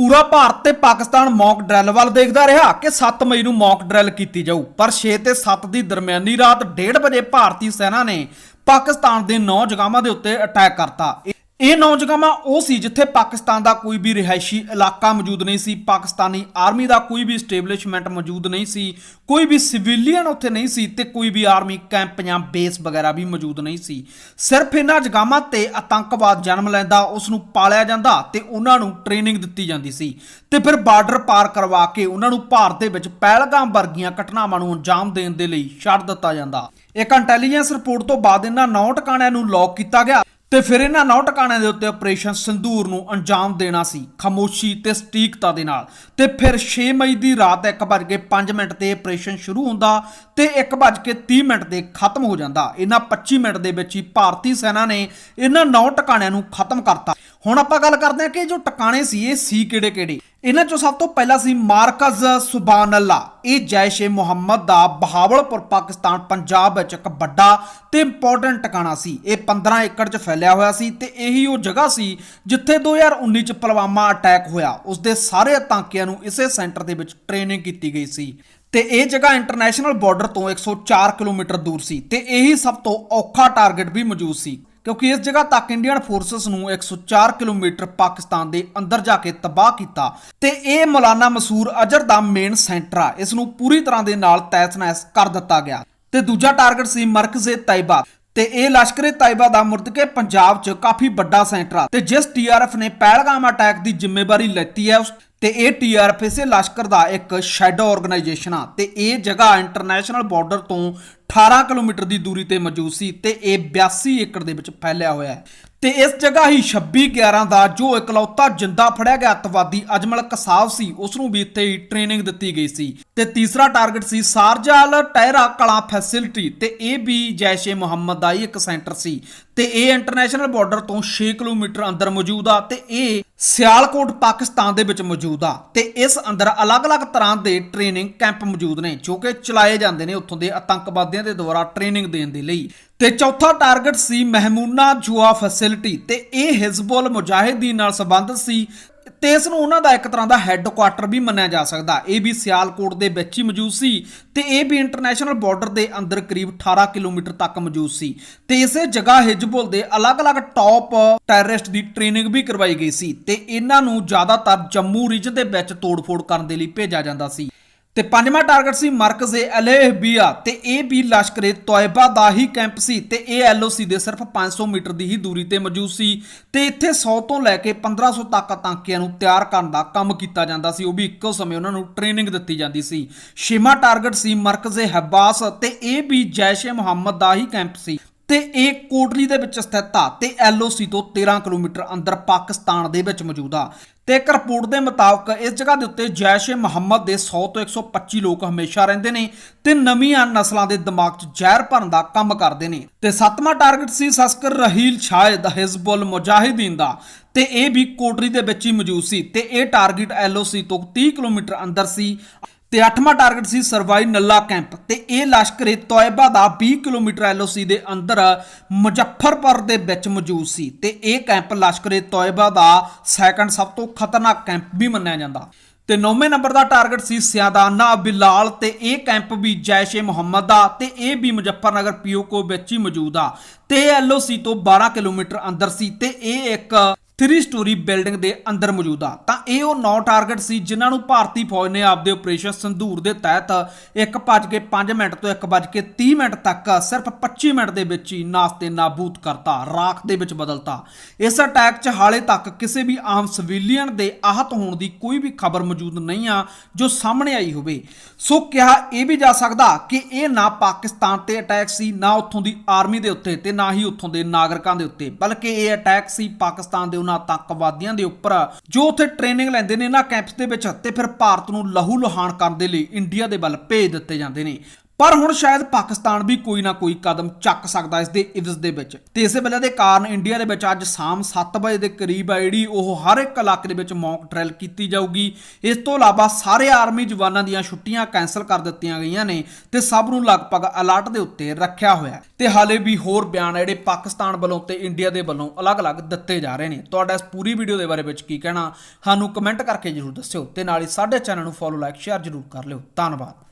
ਪੂਰਾ ਭਾਰਤ ਤੇ ਪਾਕਿਸਤਾਨ ਮੌਕ ਡਰੈਲ ਵੱਲ ਦੇਖਦਾ ਰਿਹਾ ਕਿ 7 ਮਈ ਨੂੰ ਮੌਕ ਡਰੈਲ ਕੀਤੀ ਜਾਊ। ਪਰ 6 ਤੇ 7 ਦੀ ਦਰਮਿਆਨੀ ਰਾਤ 1:30 ਵਜੇ ਭਾਰਤੀ ਸੈਨਾ ਨੇ ਪਾਕਿਸਤਾਨ ਦੇ 9 ਜਗਾਵਾਂ ਦੇ ਉੱਤੇ ਅਟੈਕ ਕਰਤਾ। ਇਹ- ਇਹ ਉਹ ਸੀ ਜਿੱਥੇ ਪਾਕਿਸਤਾਨ ਦਾ ਕੋਈ ਵੀ ਰਿਹਾਇਸ਼ੀ ਇਲਾਕਾ ਮੌਜੂਦ ਨਹੀਂ ਸੀ, ਪਾਕਿਸਤਾਨੀ ਆਰਮੀ ਦਾ ਕੋਈ ਵੀ ਸਟੇਬਲਿਸ਼ਮੈਂਟ ਮੌਜੂਦ ਨਹੀਂ ਸੀ, ਕੋਈ ਵੀ ਸਿਵਿਲੀਅਨ ਉੱਥੇ ਨਹੀਂ ਸੀ ਤੇ ਕੋਈ ਵੀ ਆਰਮੀ ਕੈਂਪ ਜਾਂ ਬੇਸ ਵਗੈਰਾ ਵੀ ਮੌਜੂਦ ਨਹੀਂ ਸੀ। ਸਿਰਫ ਇਹਨਾਂ ਜਗਾਵਾਂ ਤੇ ਆਤੰਕਵਾਦ ਜਨਮ ਲੈਂਦਾ ਉਸ ਨੂੰ ਪਾਲਿਆ ਜਾਂਦਾ ਤੇ ਉਹਨਾਂ ਨੂੰ ਟ੍ਰੇਨਿੰਗ ਦਿੱਤੀ ਜਾਂਦੀ ਸੀ ਤੇ ਫਿਰ ਬਾਰਡਰ ਪਾਰ ਕਰਵਾ ਕੇ ਉਹਨਾਂ ਨੂੰ ਭਾਰਤ ਦੇ ਵਿੱਚ ਪਹਿਲਗਾਮ ਵਰਗੀਆਂ ਘਟਨਾਵਾਂ ਨੂੰ ਅੰਜਾਮ ਦੇਣ ਦੇ ਲਈ ਛੱਡ ਦਿੱਤਾ ਜਾਂਦਾ। ਇੱਕ ਇੰਟੈਲੀਜੈਂਸ ਰਿਪੋਰਟ ਤੋਂ ਬਾਅਦ ਇਹਨਾਂ ਨੌ ਟਿਕਾਣਿਆਂ ਨੂੰ ਲੌਕ ਕੀਤਾ ਗਿਆ। ਤੇ ਫਿਰ ਇਹਨਾਂ ਨੌ ਟਿਕਾਣਿਆਂ ਦੇ ਉੱਤੇ ਆਪਰੇਸ਼ਨ ਸੰਧੂਰ ਨੂੰ ਅੰਜਾਮ ਦੇਣਾ ਸੀ, ਖਾਮੋਸ਼ੀ ਤੇ ਸਟੀਕਤਾ ਦੇ ਨਾਲ। ਤੇ ਫਿਰ 6 ਮਈ ਦੀ ਰਾਤ 1:05 ਮਿੰਟ ਤੇ ਆਪਰੇਸ਼ਨ ਸ਼ੁਰੂ ਹੁੰਦਾ ਤੇ 1:30 ਮਿੰਟ ਤੇ ਖਤਮ ਹੋ ਜਾਂਦਾ। ਇਹਨਾਂ 25 ਮਿੰਟ ਦੇ ਵਿੱਚ ਹੀ ਭਾਰਤੀ ਸੈਨਾ ਨੇ ਇਹਨਾਂ ਨੌ ਟਿਕਾਣਿਆਂ ਨੂੰ ਖਤਮ ਕਰਤਾ। ਹੁਣ ਆਪਾਂ ਗੱਲ ਕਰਦੇ ਹਾਂ ਕਿ ਜੋ ਟਿਕਾਣੇ ਸੀ, ਇਹ ਸੀ ਕਿਹੜੇ ਕਿਹੜੇ ਇਹਨਾਂ ਚੋਂ ਸਭ ਤੋਂ ਪਹਿਲਾ ਸੀ ਮਾਰਕਜ਼ ਸੁਬਾਨ ਅੱਲਾ ਇਹ ਜੈਸ਼ ਏ ਮੁਹੰਮਦ ਦਾ ਬਹਾਵਲਪੁਰ, ਪਾਕਿਸਤਾਨ, ਪੰਜਾਬ ਵਿੱਚ ਇੱਕ ਵੱਡਾ ਤੇ ਇੰਪੋਰਟੈਂਟ ਟਿਕਾਣਾ ਸੀ। ਇਹ 15 ਏਕੜ 'ਚ ਫੈਲਿਆ ਹੋਇਆ ਸੀ ਤੇ ਇਹੀ ਉਹ ਜਗ੍ਹਾ ਸੀ ਜਿੱਥੇ 2019 'ਚ ਪੁਲਵਾਮਾ ਅਟੈਕ ਹੋਇਆ। ਉਸ ਦੇ ਸਾਰੇ ਆਤੰਕੀਆਂ ਨੂੰ ਇਸੇ ਸੈਂਟਰ ਦੇ ਵਿੱਚ ਟ੍ਰੇਨਿੰਗ ਕੀਤੀ ਗਈ ਸੀ। ਤੇ ਇਹ ਜਗ੍ਹਾ ਇੰਟਰਨੈਸ਼ਨਲ ਬਾਰਡਰ ਤੋਂ 104 ਕਿਲੋਮੀਟਰ ਦੂਰ ਸੀ ਤੇ ਇਹੀ ਸਭ ਤੋਂ ਔਖਾ ਟਾਰਗੇਟ ਵੀ ਮੌਜੂਦ ਸੀ। ਕਿਉਂਕਿ ਇਸ ਜਗ੍ਹਾ ਤੱਕ ਇੰਡੀਅਨ ਫੋਰਸਸ ਨੂੰ 104 ਕਿਲੋਮੀਟਰ ਪਾਕਿਸਤਾਨ ਦੇ ਅੰਦਰ ਜਾ ਕੇ ਤਬਾਹ ਕੀਤਾ ਤੇ ਇਹ ਮੌਲਾਨਾ ਮਸੂਰ ਅਜਰ ਦਾ ਮੇਨ ਸੈਂਟਰ ਆ। ਇਸ ਨੂੰ ਪੂਰੀ ਤਰ੍ਹਾਂ ਦੇ ਨਾਲ ਤੈਸ ਕਰ ਦਿੱਤਾ ਗਿਆ। ਤੇ ਦੂਜਾ ਟਾਰਗੇਟ ਸੀ ਮਰਕਜ਼ੇ ਤਾਇਬਾ। ਤੇ ਇਹ ਲਸ਼ਕਰੇ ਤਾਇਬਾ ਦਾ ਮੁਰਤਕੇ ਪੰਜਾਬ 'ਚ ਕਾਫੀ ਵੱਡਾ ਸੈਂਟਰ ਆ। ਤੇ ਜਿਸ ਟੀਆਰਐਫ ਨੇ ਪਹਿਲਗਾਮ ਅਟੈਕ ਦੀ ਜ਼ਿੰਮੇਵਾਰੀ ਲੈਤੀ ਹੈ, ਉਸ ਤੇ ਇਹ ਟੀਆਰਐਫ ਇਸੇ ਲਸ਼ਕਰ ਦਾ ਇੱਕ ਸ਼ੈਡੋ ਆਰਗੇਨਾਈਜੇਸ਼ਨ ਆ। ਤੇ ਇਹ ਜਗ੍ਹਾ ਇੰਟਰਨੈਸ਼ਨਲ ਬਾਰਡਰ ਤੋਂ 18 ਕਿਲੋਮੀਟਰ ਦੀ ਦੂਰੀ ਤੇ ਮੌਜੂਦ ਸੀ ਤੇ ਇਹ 82 ਏਕੜ ਦੇ ਵਿੱਚ ਫੈਲਿਆ ਹੋਇਆ ਹੈ। ਤੇ ਇਸ ਜਗ੍ਹਾ ਹੀ 26 11 ਦਾ ਜੋ ਇਕਲੌਤਾ ਜਿੰਦਾ ਫੜਿਆ ਗਿਆ ਅੱਤਵਾਦੀ ਅਜਮਲ ਕਸਾਬ ਸੀ ਉਸ ਨੂੰ ਵੀ ਇੱਥੇ ਹੀ ਟ੍ਰੇਨਿੰਗ ਦਿੱਤੀ ਗਈ ਸੀ। ਤੇ ਤੀਸਰਾ ਟਾਰਗੇਟ ਸੀ ਸਾਰਜਾਲ ਟਹਿਰਾ ਕਲਾ ਫੈਸਿਲਿਟੀ ਤੇ ਇਹ ਵੀ ਜੈਸ਼-ਏ ਮੁਹੰਮਦ ਦਾ ਹੀ ਇੱਕ ਸੈਂਟਰ ਸੀ। ਤੇ ਇਹ ਇੰਟਰਨੈਸ਼ਨਲ ਬਾਰਡਰ ਤੋਂ 6 ਕਿਲੋਮੀਟਰ ਅੰਦਰ ਮੌਜੂਦ ਆ ਤੇ ਇਹ ਸਿਆਲਕੋਟ, ਪਾਕਿਸਤਾਨ ਦੇ ਵਿੱਚ ਮੌਜੂਦ ਆ ਤੇ ਇਸ ਅੰਦਰ ਅਲੱਗ-ਅਲੱਗ ਤਰ੍ਹਾਂ ਦੇ ਟ੍ਰੇਨਿੰਗ ਕੈਂਪ ਮੌਜੂਦ ਨੇ, ਜੋ ਕਿ ਚਲਾਏ ਜਾਂਦੇ ਨੇ ਉੱਥੋਂ ਦੇ ਆਤੰਕਵਾਦੀਆਂ ਦੇ ਦੁਆਰਾ ਟ੍ਰੇਨਿੰਗ ਦੇਣ ਦੇ ਲਈ। ਤੇ ਚੌਥਾ ਟਾਰਗੇਟ ਸੀ ਮਹਿਮੂਨਾ ਜੁਆ ਫੈਸਿਲਿਟੀ ਤੇ ਇਹ ਹਿਜ਼ਬੁਲ ਮੁਜਾਹਿਦੀਨ ਨਾਲ ਸੰਬੰਧਿਤ ਸੀ ਤੇ ਇਸ ਨੂੰ ਉਹਨਾਂ ਦਾ ਇੱਕ ਤਰ੍ਹਾਂ ਦਾ ਹੈੱਡਕੁਆਟਰ ਵੀ ਮੰਨਿਆ ਜਾ ਸਕਦਾ। ਇਹ ਵੀ ਸਿਆਲਕੋਟ ਦੇ ਵਿੱਚ ਹੀ ਮੌਜੂਦ ਸੀ ਤੇ ਇਹ ਵੀ ਇੰਟਰਨੈਸ਼ਨਲ ਬਾਰਡਰ ਦੇ ਅੰਦਰ ਕਰੀਬ 18 ਕਿਲੋਮੀਟਰ ਤੱਕ ਮੌਜੂਦ ਸੀ। ਤੇ ਇਸੇ ਜਗ੍ਹਾ ਹਿਜਬੁਲ ਦੇ ਅਲੱਗ-ਅਲੱਗ ਟੌਪ ਟੈਰਰਿਸਟ ਦੀ ਟ੍ਰੇਨਿੰਗ ਵੀ ਕਰਵਾਈ ਗਈ ਸੀ ਤੇ ਇਹਨਾਂ ਨੂੰ ਜ਼ਿਆਦਾਤਰ ਜੰਮੂ ਰੀਜਨ ਦੇ ਵਿੱਚ ਤੋੜਫੋੜ ਕਰਨ ਦੇ ਲਈ ਭੇਜਿਆ ਜਾਂਦਾ ਸੀ। ਤੇ ਪੰਜਵਾਂ ਟਾਰਗੇਟ ਸੀ ਮਰਕਜ਼ ਅਲੇਹਬੀਆ ਤੇ ਇਹ ਵੀ ਲਸ਼ਕਰੇ ਤੋਇਬਾ ਦਾ ਹੀ ਕੈਂਪ ਸੀ ਤੇ ਇਹ ਐਲਓਸੀ ਦੇ ਸਿਰਫ 500 ਮੀਟਰ ਦੀ ਹੀ ਦੂਰੀ ਤੇ ਮੌਜੂਦ ਸੀ। ਤੇ ਇੱਥੇ 100 ਤੋਂ ਲੈ ਕੇ 1500 ਤੱਕ ਆਤੰਕੀਆਂ ਨੂੰ ਤਿਆਰ ਕਰਨ ਦਾ ਕੰਮ ਕੀਤਾ ਜਾਂਦਾ ਸੀ। ਉਹ ਵੀ ਇੱਕੋ ਸਮੇਂ ਉਹਨਾਂ ਨੂੰ ਟ੍ਰੇਨਿੰਗ ਦਿੱਤੀ ਜਾਂਦੀ ਸੀ। ਛੇਵਾਂ ਟਾਰਗੇਟ ਸੀ ਮਰਕਜ਼ ਹਬਾਸ ਤੇ ਇਹ ਵੀ ਜੈਸ਼-ਏ ਮੁਹੰਮਦ ਦਾ ਹੀ ਕੈਂਪ ਸੀ। ਤੇ ਇਹ ਕੋਟਲੀ ਦੇ ਵਿੱਚ ਸਥਿਤ ਆ ਤੇ ਐਲਓਸੀ ਤੋਂ 13 ਕਿਲੋਮੀਟਰ ਅੰਦਰ ਪਾਕਿਸਤਾਨ ਦੇ ਵਿੱਚ ਮੌਜੂਦ ਆ। ਤੇ ਇੱਕ ਰਿਪੋਰਟ ਦੇ ਮੁਤਾਬਕ ਇਸ ਜਗ੍ਹਾ ਦੇ ਉੱਤੇ ਜੈਸ਼-ਏ ਮੁਹੰਮਦ ਦੇ 100 ਤੋਂ 125 ਲੋਕ ਹਮੇਸ਼ਾ ਰਹਿੰਦੇ ਨੇ ਤੇ ਨਵੀਆਂ ਨਸਲਾਂ ਦੇ ਦਿਮਾਗ 'ਚ ਜ਼ਹਿਰ ਭਰਨ ਦਾ ਕੰਮ ਕਰਦੇ ਨੇ। ਤੇ ਸੱਤਵਾਂ ਟਾਰਗੇਟ ਸੀ ਸਸਕਰ ਰਹੀਲ ਸ਼ਾਇਦ ਹਿਜ਼ਬੁਲ ਮੁਜਾਹਿਦੀਨ ਦਾ। ਤੇ ਇਹ ਵੀ ਕੋਟਰੀ ਦੇ ਵਿੱਚ ਹੀ ਮੌਜੂਦ ਸੀ ਤੇ ਇਹ ਟਾਰਗੇਟ ਐਲਓਸੀ ਤੋਂ 30 ਕਿਲੋਮੀਟਰ ਅੰਦਰ ਸੀ। ਤੇ ਅੱਠਵਾਂ ਟਾਰਗੇਟ ਸੀ ਸਰਵਾਈ ਨੱਲਾ ਕੈਂਪ। ਤੇ ਇਹ ਲਸ਼ਕਰੇ ਤੋਇਬਾ ਦਾ 20 ਕਿਲੋਮੀਟਰ ਐਲਓਸੀ ਦੇ ਅੰਦਰ ਮੁਜ਼ੱਫਰਪੁਰ ਦੇ ਵਿੱਚ ਮੌਜੂਦ ਸੀ। ਤੇ ਇਹ ਕੈਂਪ ਲਸ਼ਕਰੇ ਤੋਇਬਾ ਦਾ ਸੈਕੰਡ ਸਭ ਤੋਂ ਖਤਰਨਾਕ ਕੈਂਪ ਵੀ ਮੰਨਿਆ ਜਾਂਦਾ। ਤੇ 9ਵੇਂ ਨੰਬਰ ਦਾ ਟਾਰਗੇਟ ਸੀ ਸਿਆਦਾਨਾ ਬਿਲਾਲ ਤੇ ਇਹ ਕੈਂਪ ਵੀ ਜੈਸ਼-ਏ ਮੁਹੰਮਦ ਦਾ ਤੇ ਇਹ ਵੀ ਮੁਜ਼ੱਫਰਨਗਰ ਪੀਓਕੋ ਵਿੱਚ ਹੀ ਮੌਜੂਦ ਆ। ਤੇ ਐਲਓਸੀ ਤੋਂ 12 ਕਿਲੋਮੀਟਰ ਅੰਦਰ ਸੀ ਤੇ ਇਹ ਇੱਕ 3 ਸਟੋਰੀ ਬਿਲਡਿੰਗ ਦੇ ਅੰਦਰ ਮੌਜੂਦ ਆ। ਤਾਂ ਇਹ ਉਹ 9 ਟਾਰਗੇਟ ਸੀ ਜਿਨ੍ਹਾਂ ਨੂੰ ਭਾਰਤੀ ਫੌਜ ਨੇ ਆਪਦੇ ਆਪਰੇਸ਼ਨ ਸੰਧੂਰ ਦੇ ਤਹਿਤ 1:05 ਮਿੰਟ ਤੋਂ 1:30 ਮਿੰਟ ਤੱਕ ਸਿਰਫ 25 ਮਿੰਟ ਦੇ ਵਿੱਚ ਹੀ ਨਾਸਤੇ ਨਾਬੂਦ ਕਰਤਾ, ਰਾਖ ਦੇ ਵਿੱਚ ਬਦਲਤਾ। ਇਸ ਅਟੈਕ 'ਚ ਹਾਲੇ ਤੱਕ ਕਿਸੇ ਵੀ ਆਮ ਸਿਵਿਲੀਅਨ ਦੇ ਆਹਤ ਹੋਣ ਦੀ ਕੋਈ ਵੀ ਖਬਰ ਮੌਜੂਦ ਨਹੀਂ ਆ ਜੋ ਸਾਹਮਣੇ ਆਈ ਹੋਵੇ। ਸੋ ਕਿਹਾ ਇਹ ਵੀ ਜਾ ਸਕਦਾ ਕਿ ਇਹ ਨਾ ਪਾਕਿਸਤਾਨ ਤੇ ਅਟੈਕ ਸੀ, ਨਾ ਉੱਥੋਂ ਦੀ ਆਰਮੀ ਦੇ ਉੱਤੇ ਤੇ ਨਾ ਹੀ ਉੱਥੋਂ ਦੇ ਨਾਗਰਿਕਾਂ ਦੇ ਉੱਤੇ। ਬਲਕਿ ਇਹ ਅਟੈਕ ਸੀ ਪਾਕਿਸਤਾਨ ਦੇ ਉਹਨਾਂ ਆਤੰਕਵਾਦੀਆਂ ਦੇ ਉੱਪਰ ਜੋ ਉੱਥੇ ਟ੍ਰੇਨਿੰਗ ਲੈਂਦੇ ਨੇ ਇਹਨਾਂ ਕੈਂਪਸ ਦੇ ਵਿੱਚ ਤੇ ਫਿਰ ਭਾਰਤ ਨੂੰ ਲਹੂ ਲੁਹਾਨ ਕਰਨ ਦੇ ਲਈ ਇੰਡੀਆ ਦੇ ਵੱਲ ਭੇਜ ਦਿੱਤੇ ਜਾਂਦੇ ਨੇ। ਪਰ ਹੁਣ ਸ਼ਾਇਦ ਪਾਕਿਸਤਾਨ ਵੀ ਕੋਈ ਨਾ ਕੋਈ ਕਦਮ ਚੱਕ ਸਕਦਾ ਇਸ ਦੇ ਇਵਜ਼ ਦੇ ਵਿੱਚ। ਤੇ ਇਸੇ ਵਜ੍ਹਾ ਦੇ ਕਾਰਨ ਇੰਡੀਆ ਦੇ ਵਿੱਚ ਅੱਜ ਸ਼ਾਮ 7 ਵਜੇ ਦੇ ਕਰੀਬ ਆ ਜਿਹੜੀ ਉਹ ਹਰ ਇੱਕ ਇਲਾਕੇ ਦੇ ਵਿੱਚ ਮੌਕ ਡਰਿਲ ਕੀਤੀ ਜਾਊਗੀ। ਇਸ ਤੋਂ ਇਲਾਵਾ ਸਾਰੇ ਆਰਮੀ ਜਵਾਨਾਂ ਦੀਆਂ ਛੁੱਟੀਆਂ ਕੈਨਸਲ ਕਰ ਦਿੱਤੀਆਂ ਗਈਆਂ ਨੇ ਤੇ ਸਭ ਨੂੰ ਲਗਭਗ ਅਲਰਟ ਦੇ ਉੱਤੇ ਰੱਖਿਆ ਹੋਇਆ ਹੈ। ਤੇ ਹਾਲੇ ਵੀ ਹੋਰ ਬਿਆਨ ਜਿਹੜੇ ਪਾਕਿਸਤਾਨ ਵੱਲੋਂ ਤੇ ਇੰਡੀਆ ਦੇ ਵੱਲੋਂ ਅਲੱਗ-ਅਲੱਗ ਦਿੱਤੇ ਜਾ ਰਹੇ ਨੇ। ਤੁਹਾਡਾ ਇਸ ਪੂਰੀ ਵੀਡੀਓ ਦੇ ਬਾਰੇ ਵਿੱਚ ਕੀ ਕਹਿਣਾ? ਸਾਨੂੰ ਕਮੈਂਟ ਕਰਕੇ ਜਰੂਰ ਦੱਸਿਓ ਤੇ ਨਾਲ ਹੀ ਸਾਡੇ ਚੈਨਲ ਨੂੰ ਫੋਲੋ ਲਾਈਕ ਸ਼ੇਅਰ ਜਰੂਰ ਕਰ ਲਿਓ। ਧੰਨਵਾਦ।